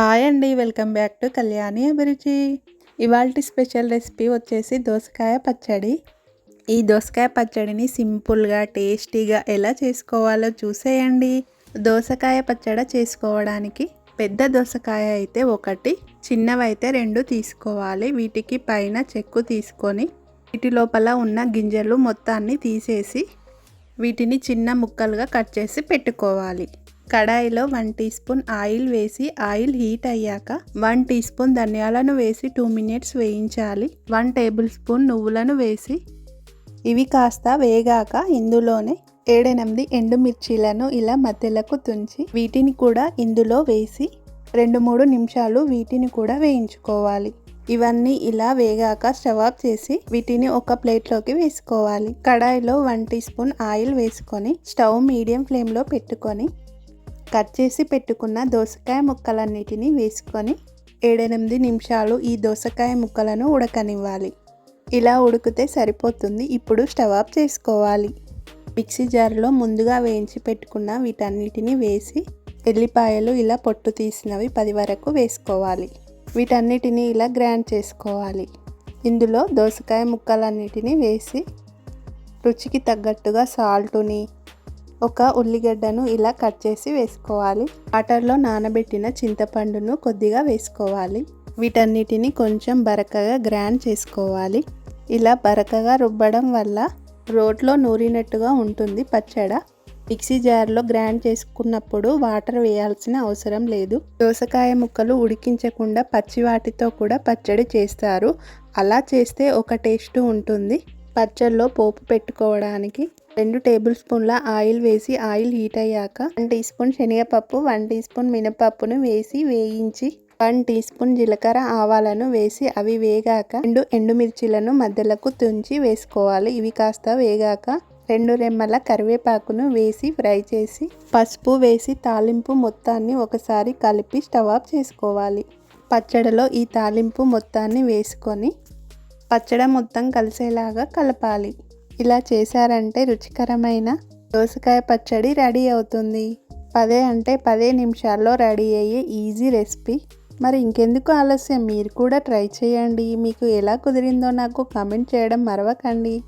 Hi అండి welcome back to Kalyani అభిరుచి. ఇవాళ స్పెషల్ రెసిపీ వచ్చేసి దోసకాయ పచ్చడి. ఈ దోసకాయ పచ్చడిని సింపుల్గా టేస్టీగా ఎలా చేసుకోవాలో చూసేయండి. దోసకాయ పచ్చడి చేసుకోవడానికి పెద్ద దోసకాయ అయితే ఒకటి చిన్నవైతే రెండు తీసుకోవాలి. వీటికి పైన చెక్కు తీసుకొని వీటి లోపల ఉన్న గింజలు మొత్తాన్ని తీసేసి వీటిని చిన్న ముక్కలుగా కట్ చేసి పెట్టుకోవాలి. కడాయిలో వన్ టీ స్పూన్ ఆయిల్ వేసి ఆయిల్ హీట్ అయ్యాక వన్ టీ స్పూన్ ధనియాలను వేసి టూ మినిట్స్ వేయించాలి. వన్ టేబుల్ స్పూన్ నువ్వులను వేసి ఇవి కాస్త వేగాక ఇందులోనే ఏడెనిమిది ఎండుమిర్చీలను ఇలా మధ్యలకు తుంచి వీటిని కూడా ఇందులో వేసి రెండు మూడు నిమిషాలు వీటిని కూడా వేయించుకోవాలి. ఇవన్నీ ఇలా వేగాక స్టవ్ ఆఫ్ చేసి వీటిని ఒక ప్లేట్లోకి వేసుకోవాలి. కడాయిలో వన్ టీ స్పూన్ ఆయిల్ వేసుకొని స్టవ్ మీడియం ఫ్లేమ్లో పెట్టుకొని కట్ చేసి పెట్టుకున్న దోసకాయ ముక్కలన్నిటిని వేసుకొని ఏడెనిమిది నిమిషాలు ఈ దోసకాయ ముక్కలను ఉడకనివ్వాలి. ఇలా ఉడికితే సరిపోతుంది. ఇప్పుడు స్టవ్ ఆఫ్ చేసుకోవాలి. మిక్సీ జార్లో ముందుగా వేయించి పెట్టుకున్న వీటన్నిటిని వేసి ఎల్లిపాయలు ఇలా పొట్టు తీసినవి పది వరకు వేసుకోవాలి. వీటన్నిటిని ఇలా గ్రైండ్ చేసుకోవాలి. ఇందులో దోసకాయ ముక్కలన్నిటిని వేసి రుచికి తగ్గట్టుగా సాల్టుని ఒక ఉల్లిగడ్డను ఇలా కట్ చేసి వేసుకోవాలి. వాటర్లో నానబెట్టిన చింతపండును కొద్దిగా వేసుకోవాలి. వీటన్నిటిని కొంచెం బరకగా గ్రైండ్ చేసుకోవాలి. ఇలా బరకగా రుబ్బడం వల్ల రోట్లో నూరినట్టుగా ఉంటుంది పచ్చడ. మిక్సీ జార్లో గ్రైండ్ చేసుకున్నప్పుడు వాటర్ వేయాల్సిన అవసరం లేదు. దోసకాయ ముక్కలు ఉడికించకుండా పచ్చి వాటితో కూడా పచ్చడి చేస్తారు. అలా చేస్తే ఒక టేస్ట్ ఉంటుంది. పచ్చడిలో పోపు పెట్టుకోవడానికి రెండు టేబుల్ స్పూన్ల ఆయిల్ వేసి ఆయిల్ హీట్ అయ్యాక వన్ టీ స్పూన్ శనగపప్పు వన్ టీ స్పూన్ మినపప్పును వేసి వేయించి వన్ టీ స్పూన్ జీలకర్ర ఆవాలను వేసి అవి వేగాక రెండు ఎండుమిర్చిలను మధ్యలకు తుంచి వేసుకోవాలి. ఇవి కాస్త వేగాక రెండు రెమ్మల కరివేపాకును వేసి ఫ్రై చేసి పసుపు వేసి తాలింపు మొత్తాన్ని ఒకసారి కలిపి స్టవ్ ఆఫ్ చేసుకోవాలి. పచ్చడిలో ఈ తాలింపు మొత్తాన్ని వేసుకొని పచ్చడి మొత్తం కలిసేలాగా కలపాలి. ఇలా చేశారంటే రుచికరమైన దోసకాయ పచ్చడి రెడీ అవుతుంది. పదే అంటే పదే నిమిషాల్లో రెడీ అయ్యే ఈజీ రెసిపీ. మరి ఇంకెందుకు ఆలస్యం? మీరు కూడా ట్రై చేయండి. మీకు ఎలా కుదిరిందో నాకు కమెంట్ చేయడం మరవకండి.